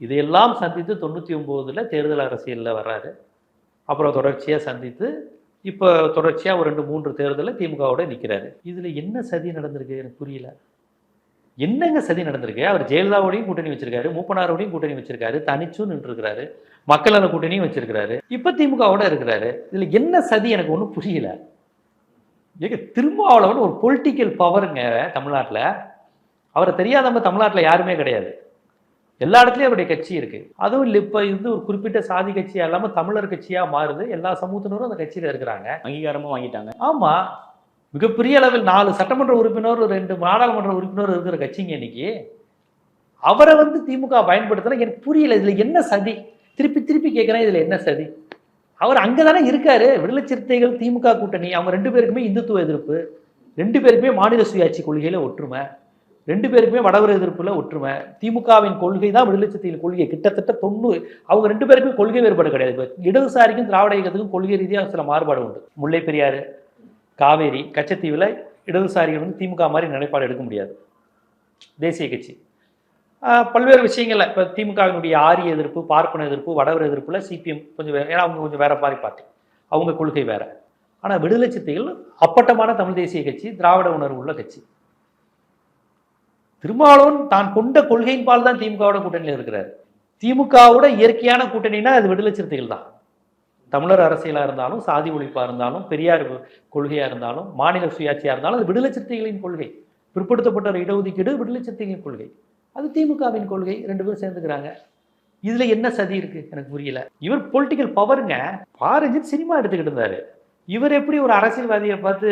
இதையெல்லாம் சந்தித்து தொண்ணூற்றி ஒம்போதில் தேர்தல் அரசியலில் வர்றாரு. அப்புறம் தொடர்ச்சியாக சந்தித்து இப்போ தொடர்ச்சியாக ஒரு ரெண்டு மூன்று தேர்தலில் திமுகவோட நிற்கிறாரு இதில் என்ன சதி நடந்திருக்கு? எனக்கு புரியல. என்னங்க சதி நடந்திருக்கு? அவர் ஜெயலலிதாவோடையும் கூட்டணி வச்சிருக்காரு மூப்பனாரோடையும் கூட்டணி வச்சிருக்காரு தனிச்சும் நின்றுருக்கிறாரு மக்கள் நல கூட்டணியும் வச்சிருக்கிறாரு இப்போ திமுகவோட இருக்கிறாரு. இதில் என்ன சதி எனக்கு ஒன்றும் புரியல. ஏங்க திருமாவளவன் ஒரு பொலிட்டிக்கல் பவருங்க தமிழ்நாட்டில். அவரை தெரியாதவங்க தமிழ்நாட்டில் யாருமே கிடையாது. எல்லா இடத்துலயும் அவருடைய கட்சி இருக்கு. அதுவும் இல்லை இப்போ இது ஒரு குறிப்பிட்ட சாதி கட்சியா இல்லாம தமிழர் கட்சியா மாறுது. எல்லா சமூகத்தினரும் அந்த கட்சியில இருக்கிறாங்க. அங்கீகாரமும் வாங்கிட்டாங்க. ஆமா. மிகப்பெரிய அளவில் நாலு சட்டமன்ற உறுப்பினர் ரெண்டு நாடாளுமன்ற உறுப்பினர் இருக்கிற கட்சிங்க இன்னைக்கு. அவரை வந்து திமுக பயன்படுத்தினா எனக்கு புரியல இதுல என்ன சதி? திருப்பி திருப்பி கேட்கிறேன் இதுல என்ன சதி? அவர் அங்கதானே இருக்காரு. விடுதலை சிறுத்தைகள் திமுக கூட்டணி அவங்க ரெண்டு பேருக்குமே இந்துத்துவ எதிர்ப்பு. ரெண்டு பேருக்குமே மாநில சுயாட்சி கொள்கையில ஒற்றுமை. ரெண்டு பேருக்குமே வடவர் எதிர்ப்புல ஒற்றுமை. திமுகவின் கொள்கை தான் விடுதலை சிறுத்தைகள் கொள்கை. கிட்டத்தட்ட தொண்ணூறு அவங்க ரெண்டு பேருக்குமே கொள்கை வேறுபாடு கிடையாது. இடதுசாரிக்கும் திராவிட இயக்கத்துக்கும் கொள்கை ரீதியாக சில மாறுபாடு உண்டு. முல்லை பெரியார் காவேரி கச்சத்தீவில் இடதுசாரிகள் வந்து திமுக மாதிரி நிலைப்பாடு எடுக்க முடியாது. தேசிய கட்சி. பல்வேறு விஷயங்கள்ல இப்போ திமுகவினுடைய ஆரிய எதிர்ப்பு பார்ப்பன எதிர்ப்பு வடவர் எதிர்ப்புல சிபிஎம் கொஞ்சம் ஏன்னா அவங்க கொஞ்சம் வேற மாதிரி பார்ட்டி. அவங்க கொள்கை வேற. ஆனால் விடுதலை சிறுத்தைகள் அப்பட்டமான தமிழ் தேசிய கட்சி திராவிட உணர்வு உள்ள கட்சி. திருமாவளவன் தான் கொண்ட கொள்கையின் பால் தான் திமுகவோட கூட்டணியில் இருக்கிறார். திமுகவோட இயற்கையான கூட்டணினா அது விடுதலை சிறுத்தைகள் தான். தமிழர் அரசியலாக இருந்தாலும் சாதி ஒழிப்பாக இருந்தாலும் பெரியார் கொள்கையாக இருந்தாலும் மாநில சுயாட்சியாக இருந்தாலும் அது விடுதலை சிறுத்தைகளின் கொள்கை. பிற்படுத்தப்பட்ட இடஒதுக்கீடு விடுதலை சிறுத்தைகளின் கொள்கை. அது திமுகவின் கொள்கை ரெண்டு பேரும் சேர்ந்துக்கிறாங்க. இதில் என்ன சதி இருக்குது எனக்கு புரியல. இவர் பொலிட்டிக்கல் பவருங்க பாரஞ்சித் சினிமா எடுத்துக்கிட்டு இருந்தார். இவர் எப்படி ஒரு அரசியல்வாதியை பார்த்து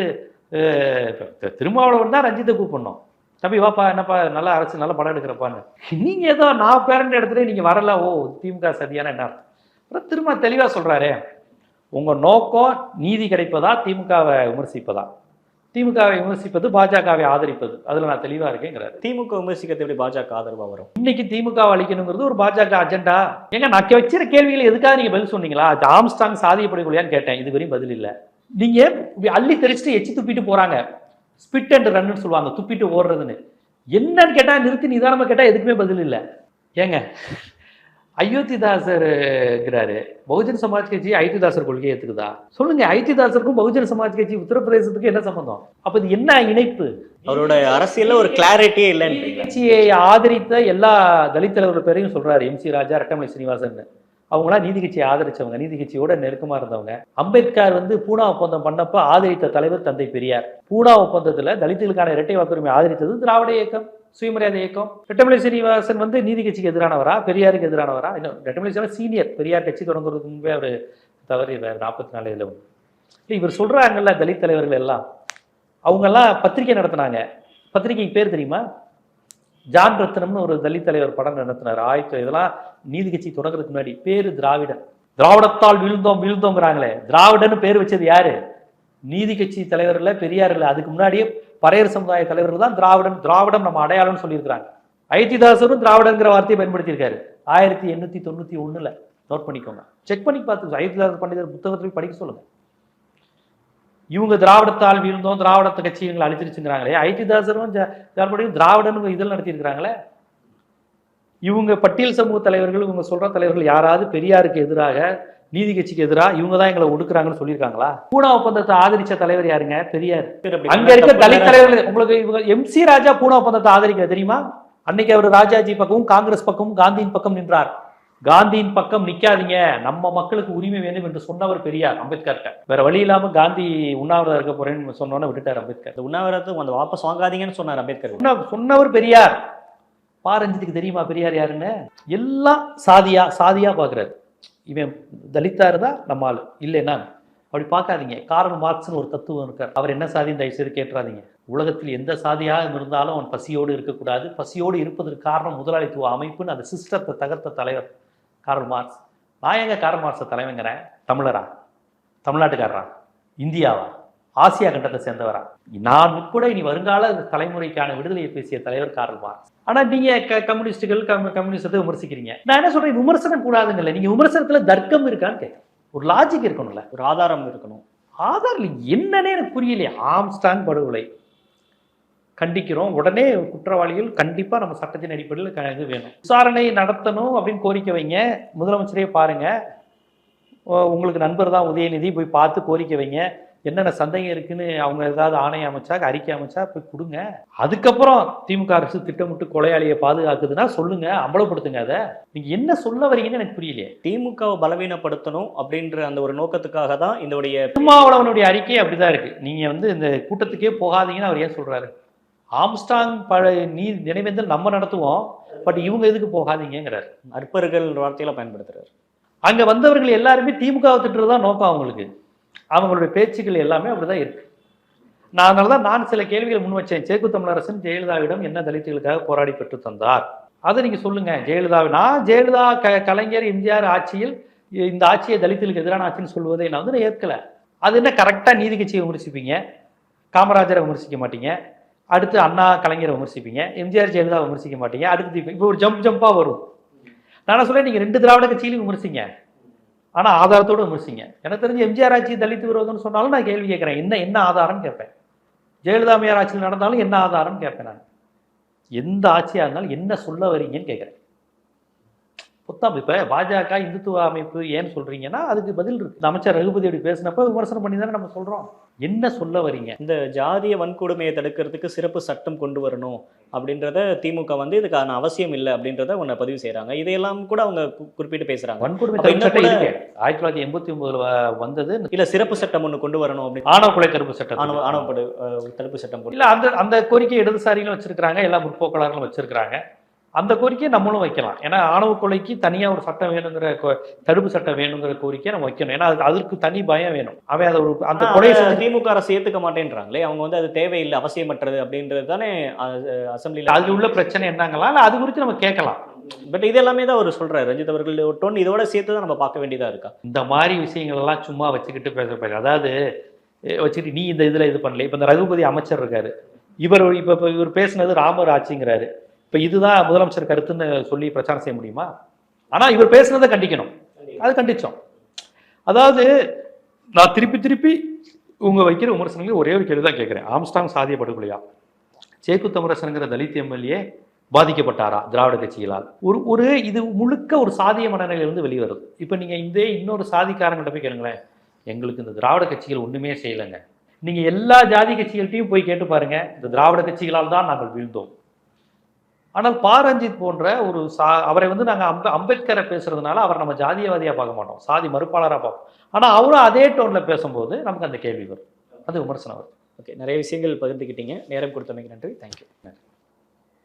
திருமாவளவன் தான் ரஞ்சித்தை கூப்பிடணும். தம்பி வாப்பா என்னப்பா நல்லா அரசு நல்லா படம் எடுக்கிறப்பான்னு. நீங்கள் ஏதோ நான் பேரண்ட் இடத்துல நீங்கள் வரல. ஓ திமுக சதியான என்ன அர்த்தம்? அப்புறம் திரும்ப தெளிவா சொல்றாரு உங்க நோக்கம் நீதி கிடைப்பதா திமுகவை விமர்சிப்பதா? திமுகவை விமர்சிப்பது பாஜகவை ஆதரிப்பது. அதுல நான் தெளிவா இருக்கேங்கிறாரு. திமுக விமர்சிக்கிறது எப்படி பாஜக ஆதரவா வரும்? இன்னைக்கு திமுக அழிக்கணுங்கிறது ஒரு பாஜக அஜெண்டா. ஏங்க நான் கே- வச்சிருக்க கேள்விகள் எதுக்காக நீங்க பதில் சொன்னீங்களா? அது ஆம்ஸ்டாங் சாதியப்படக்கூடியான்னு கேட்டேன். இது வரையும் பதில் இல்ல. நீங்க இப்படி அள்ளி தெரிச்சுட்டு எச்சி துப்பிட்டு போறாங்க? ஸ்பிட் அண்ட் ரன்னு சொல்லுவாங்க. துப்பிட்டு ஓடுறதுன்னு. என்னன்னு கேட்டா நிறுத்தி நிதானமா கேட்டா எதுக்குமே பதில் இல்ல. ஏங்க அயோத்திதாசர்ங்கிறாரு. பகுஜன் சமாஜ் கட்சி ஐடிதாசர் கொள்கையை ஏத்துக்குதா? சொல்லுங்க ஐடிதாசருக்கும் பகுஜன் சமாஜ் கட்சி உத்தரப்பிரதேசத்துக்கு என்ன சம்பந்தம்? அப்ப இது என்ன இணைப்பு? அவரோட அரசியல்ல ஒரு கிளாரிட்டியே இல்லைன்றீங்க. கட்சியை ஆதரித்த எல்லா தலித் தலைவர்கள் பேரையும் சொல்றாரு எம் சி ராஜா ரெட்டமலை சீனிவாசன் அவங்களாம் நீதி கட்சியை ஆதரிச்சவங்க நீதி கட்சியோட நெருக்கமா இருந்தவங்க. அம்பேத்கர் வந்து பூனா ஒப்பந்தம் பண்ணப்ப ஆதரித்த தலைவர் தந்தை பெரியார். பூனா ஒப்பந்தத்துல தலித்துகளுக்கான இரட்டை வாக்குரிமை ஆதரித்தது திராவிட இயக்கம். சுயமரியாதை இயக்கம். ரெட்டமலை சீனிவாசன் வந்து நீதி கட்சிக்கு எதிரானவரா? பெரியாருக்கு எதிரானவரா? இன்னும் ரெட்டமலை சீனிவாசன் சீனியர் பெரியார் கட்சி தொடங்குறதுக்கு முன்பே அவர் தவறி நாற்பத்தி நாலு இதில் இல்லை இவர் சொல்கிறாங்கல்ல தலித் தலைவர்கள் எல்லாம். அவங்கெல்லாம் பத்திரிக்கை நடத்தினாங்க. பத்திரிகைக்கு பேர் தெரியுமா? ஜான் ரத்னம்னு ஒரு தலித் தலைவர் படம் நடத்தினார். ஆயிரத்தி இதெல்லாம் நீதி கட்சி தொடங்குறதுக்கு முன்னாடி. பேர் திராவிடன். திராவிடத்தால் வீழ்ந்தோம் வீழ்ந்தோங்கிறாங்களே. திராவிடன்னு பேர் வச்சது யாரு? நீதி கட்சி தலைவர் இல்ல. பெரியார் அதுக்கு முன்னாடியே பறையர் சமுதாய தலைவர்கள் தான் திராவிடன் திராவிடம் நம்ம அடையாளம்னு சொல்லியிருக்கிறாங்க. ஐடிதாசரும் திராவிடங்கிற வார்த்தையை பயன்படுத்தியிருக்காரு. ஆயிரத்தி எண்ணூத்தி தொண்ணூத்தி ஒண்ணுல. நோட் பண்ணிக்கோங்க. செக் பண்ணி பார்த்து ஐடிதாச பண்டிதர் புத்தகத்தை படிக்க சொல்லுங்க. இவங்க திராவிடத்தால் வீழ்ந்தோம் திராவிடத்தை கட்சி இவங்களை அழிச்சிருச்சுங்கிறாங்களே. ஐடிதாசரும் ஜார்படியும் திராவிடன்னு இதில் நடத்தியிருக்கிறாங்களே. இவங்க பட்டியல் சமூக தலைவர்கள் இவங்க சொல்ற தலைவர்கள் யாராவது பெரியாருக்கு எதிராக நீதி கட்சிக்கு எதிராக இவங்க தான் எங்களை ஒடுக்குறாங்கன்னு சொல்லியிருக்காங்களா? பூனா ஒப்பந்தத்தை ஆதரிச்ச தலைவர் யாருங்க? பெரியார். அங்க இருக்க தலித் தலைவர்கள் உங்களுக்கு இவங்க எம்சி ராஜா பூனா ஒப்பந்தத்தை ஆதரிக்க தெரியுமா? அன்னைக்கு அவர் ராஜாஜி பக்கமும் காங்கிரஸ் பக்கமும் காந்தியின் பக்கம் நின்றார். காந்தியின் பக்கம் நிக்காதீங்க. நம்ம மக்களுக்கு உரிமை வேண்டும் என்று சொன்னவர் பெரியார் அம்பேத்கர்கிட்ட. வேற வழி இல்லாம காந்தி உண்ணாவிரதம் இருக்க போறேன்னு சொன்னோன்னு விட்டுட்டார் அம்பேத்கர். இந்த உண்ணாவிரதம் அந்த வாபஸ் வாங்காதீங்கன்னு சொன்னார் அம்பேத்கர். சொன்ன- சொன்னவர் பெரியார். பாரஞ்சித்துக்கு தெரியுமா பெரியார் யாருன்னு? எல்லாம் சாதியா சாதியா பார்க்குறாரு இவன் தலித்தா இருந்தா நம்ம ஆளு. இல்லைன்னா அப்படி பார்க்காதீங்க. காரல் மார்க்ஸ்னு ஒரு தத்துவம் இருக்கார். அவர் என்ன சாதின்னு தயவுசெய்து கேட்டுறாதீங்க. உலகத்தில் எந்த சாதியாக இருந்தாலும் அவன் பசியோடு இருக்கக்கூடாது. பசியோடு இருப்பதற்கு காரணம் முதலாளித்துவ அமைப்புன்னு அந்த சிஸ்டத்தை தகர்த்த தலைவர் காரல் மார்க்ஸ். நான் எங்க காரல் மார்க்ஸை தலைவங்கிறேன் தமிழரா? தமிழ்நாட்டுக்காரரா? இந்தியாவா? ஆசியா கண்டத்தை சேர்ந்தவரா. நான் உட்பட இனி வருங்கால தலைமுறைக்கான விடுதலையை பேசிய தலைவர் காரல் மார்க்ஸ். ஆனா நீங்க கம்யூனிஸ்டுகள் கம்- கம்யூனிஸ்டத்தை விமர்சிக்கிறீங்க. நான் என்ன சொல்றேன்? விமர்சனம் கூடாதுங்கல்ல. நீங்க விமர்சனத்துல தர்க்கம் இருக்கான்னு கேட்க ஒரு லாஜிக் இருக்கணும்ல. ஒரு ஆதாரம் இருக்கணும். ஆதார் என்னன்னே எனக்கு புரியலையே. ஆம்ஸ்டாங் படுகொலை. கண்டிக்கிறோம். உடனே குற்றவாளிகள் கண்டிப்பா நம்ம சட்டத்தின் அடிப்படையில் இது வேணும். விசாரணை நடத்தணும் அப்படின்னு கோரிக்கை வைங்க. முதலமைச்சரே பாருங்க. ஓ, உங்களுக்கு நண்பர் தான் உதயநிதி. போய் பார்த்து கோரிக்கை வைங்க. என்னென்ன சந்தேகம் இருக்குன்னு அவங்க ஏதாவது ஆணை அமைச்சா அறிக்கை அமைச்சா போய் கொடுங்க. அதுக்கப்புறம் திமுக அரசு திட்டமிட்டு கொலையாளியை பாதுகாக்குதுன்னா சொல்லுங்க அம்பலப்படுத்துங்க அதை. நீங்க என்ன சொல்ல வரீங்கன்னு எனக்கு புரியலையே. திமுகவை பலவீனப்படுத்தணும் அப்படின்ற அந்த ஒரு நோக்கத்துக்காக தான் இதோடைய திருமாவளவனுடைய அறிக்கை அப்படிதான் இருக்கு. நீங்க வந்து இந்த கூட்டத்துக்கே போகாதீங்கன்னு அவர் ஏன் சொல்றாரு? ஆம்ஸ்டாங் பழ நீ நினைவேந்தல் நம்ம நடத்துவோம் பட் இவங்க எதுக்கு போகாதீங்கிறாரு அற்பர்கள் வார்த்தையில பயன்படுத்துறாரு. அங்க வந்தவர்கள் எல்லாருமே திமுகவை திட்டுறதுதான் நோக்கம் அவங்களுக்கு. அவங்களுடைய பேச்சுக்கள் எல்லாமே அப்படிதான் இருக்கு. நான் அதனால தான் நான் சில கேள்விகள் முன் வச்சேன். சேக்கு தமிழரசன் ஜெயலலிதாவிடம் என்ன தலித்துகளுக்காக போராடி பெற்று தந்தார்? அதை நீங்க சொல்லுங்க. ஜெயலலிதாவை நான் ஜெயலலிதா க கலைஞர் எம்ஜிஆர் ஆட்சியில் இந்த ஆட்சியை தலித்துகளுக்கு எதிரான ஆட்சின்னு சொல்வதை நான் வந்து நான் ஏற்கல. அது என்ன கரெக்டாக நீதி கட்சியை விமர்சிப்பீங்க? காமராஜரை விமர்சிக்க மாட்டீங்க. அடுத்து அண்ணா கலைஞரை விமர்சிப்பீங்க. எம்ஜிஆர் ஜெயலலிதா விமர்சிக்க மாட்டீங்க. அடுத்து இப்போ ஒரு ஜம்ப் ஜம்பாக வரும். நான் சொல்றேன்? நீங்கள் ரெண்டு திராவிட கட்சியிலையும் விமர்சிங்க. ஆனா ஆதாரத்தோட முடிச்சிங்க எனக்கு தெரிஞ்சு எம்ஜிஆர் ஆட்சி தலித்து விரோதம்னு சொன்னாலும் நான் கேள்வி கேட்குறேன். என்ன என்ன ஆதாரம்னு கேட்பேன்? ஜெயலலிதா அம்மையார் ஆட்சியில் நடந்தாலும் என்ன ஆதாரம்னு கேட்பேன் நான். எந்த ஆட்சியாக இருந்தாலும் என்ன சொல்ல வரீங்கன்னு கேட்குறேன். புத்தாம் இப்ப பாஜக இந்துத்துவ அமைப்பு ஏன்னு சொல்றீங்கன்னா அதுக்கு பதில் இருக்கு. இந்த அமைச்சர் ரகுபதி அப்படி பேசினப்ப விமர்சனம் பண்ணி தானே நம்ம சொல்றோம். என்ன சொல்ல வரீங்க? இந்த ஜாதிய வன்கொடுமையை தடுக்கிறதுக்கு சிறப்பு சட்டம் கொண்டு வரணும் அப்படின்றத திமுக வந்து இதுக்கான அவசியம் இல்லை அப்படின்றத ஒன்று பதிவு செய்றாங்க. இதையெல்லாம் கூட அவங்க குறிப்பிட்டு பேசுறாங்க. வன்கொடுமை ஆயிரத்தி தொள்ளாயிரத்தி எண்பத்தி ஒன்பதுல வந்தது. இல்ல சிறப்பு சட்டம் ஒன்று கொண்டு வரணும் அப்படின்னு. ஆணவ கொலை தடுப்பு சட்டம் ஆணவ அஹ், தடுப்பு சட்டம் இல்ல அந்த அந்த கோரிக்கை இடதுசாரிகளும் வச்சிருக்கிறாங்க எல்லா முற்போக்காளர்களும் வச்சிருக்கிறாங்க. அந்த கோரிக்கையை நம்மளும் வைக்கலாம். ஏன்னா ஆணவ கொலைக்கு தனியாக ஒரு சட்டம் வேணுங்கிற தடுப்பு சட்டம் வேணுங்கிற கோரிக்கையை நம்ம வைக்கணும். ஏன்னா அது அதற்கு தனி பயம் வேணும். அவன் அதை ஒரு அந்த செஞ்சு திமுக அரசு ஏத்துக்க மாட்டேன்றாங்களே அவங்க வந்து அது தேவையில்லை அவசியமற்றது அப்படின்றது தானே அசம்பிளில அதுல உள்ள பிரச்சனை என்னங்களா இல்ல அது குறித்து நம்ம கேட்கலாம். பட் இது எல்லாமே தான் அவர் சொல்றாரு. ரஞ்சித் அவர்கள் டோன் இதோட சேர்த்து தான் நம்ம பார்க்க வேண்டியதா இருக்கா? இந்த மாதிரி விஷயங்கள் எல்லாம் சும்மா வச்சுக்கிட்டு பேச அதாவது வச்சுட்டு நீ இந்த இதுல இது பண்ணல. இப்ப இந்த ரகுபதி அமைச்சர் இருக்காரு. இவர் இப்ப இப்ப இவர் பேசுனது ராமர் ஆட்சிங்கிறாரு. இப்ப இதுதான் முதலமைச்சர் கருத்துன்னு சொல்லி பிரச்சாரம் செய்ய முடியுமா? ஆனா இவர் பேசுனதை கண்டிக்கணும். அது கண்டிச்சோம். அதாவது நான் திருப்பி திருப்பி உங்க வைக்கிற விமர்சனங்கள் ஒரே ஒரு கேள்வி தான் கேட்கிறேன். ஆம்ஸ்டாங் சாதிய படுகொலையா? சேக்கு தலித் எம்எல்ஏ பாதிக்கப்பட்டாரா திராவிட கட்சிகளால்? ஒரு ஒரு இது முழுக்க ஒரு சாதிய மனநிலையிலிருந்து வெளிவருது. இப்போ நீங்க இந்த இன்னொரு சாதிக்காரங்கிட்ட போய் கேளுங்களேன். எங்களுக்கு இந்த திராவிட கட்சிகள் ஒண்ணுமே செய்யலைங்க. நீங்க எல்லா ஜாதி கட்சிகள்கிட்டையும் போய் கேட்டு பாருங்க. இந்த திராவிட கட்சிகளால் தான் நாங்கள் வீழ்ந்தோம். ஆனால் பா ரஞ்சித் போன்ற ஒரு சா அவரை வந்து நாங்க அம்ப அம்பேத்கரை பேசுறதுனால அவர் நம்ம ஜாதியவாதியா பார்க்க மாட்டோம். சாதி மறுப்பாளரா பார்ப்போம். ஆனா அவரும் அதே டோன்ல பேசும்போது நமக்கு அந்த கேள்வி வரும். அது விமர்சனம் வரும். ஓகே நிறைய விஷயங்கள் பகிர்ந்துக்கிட்டீங்க நேரம் கொடுத்தமைக்கு நன்றி. தேங்க்யூ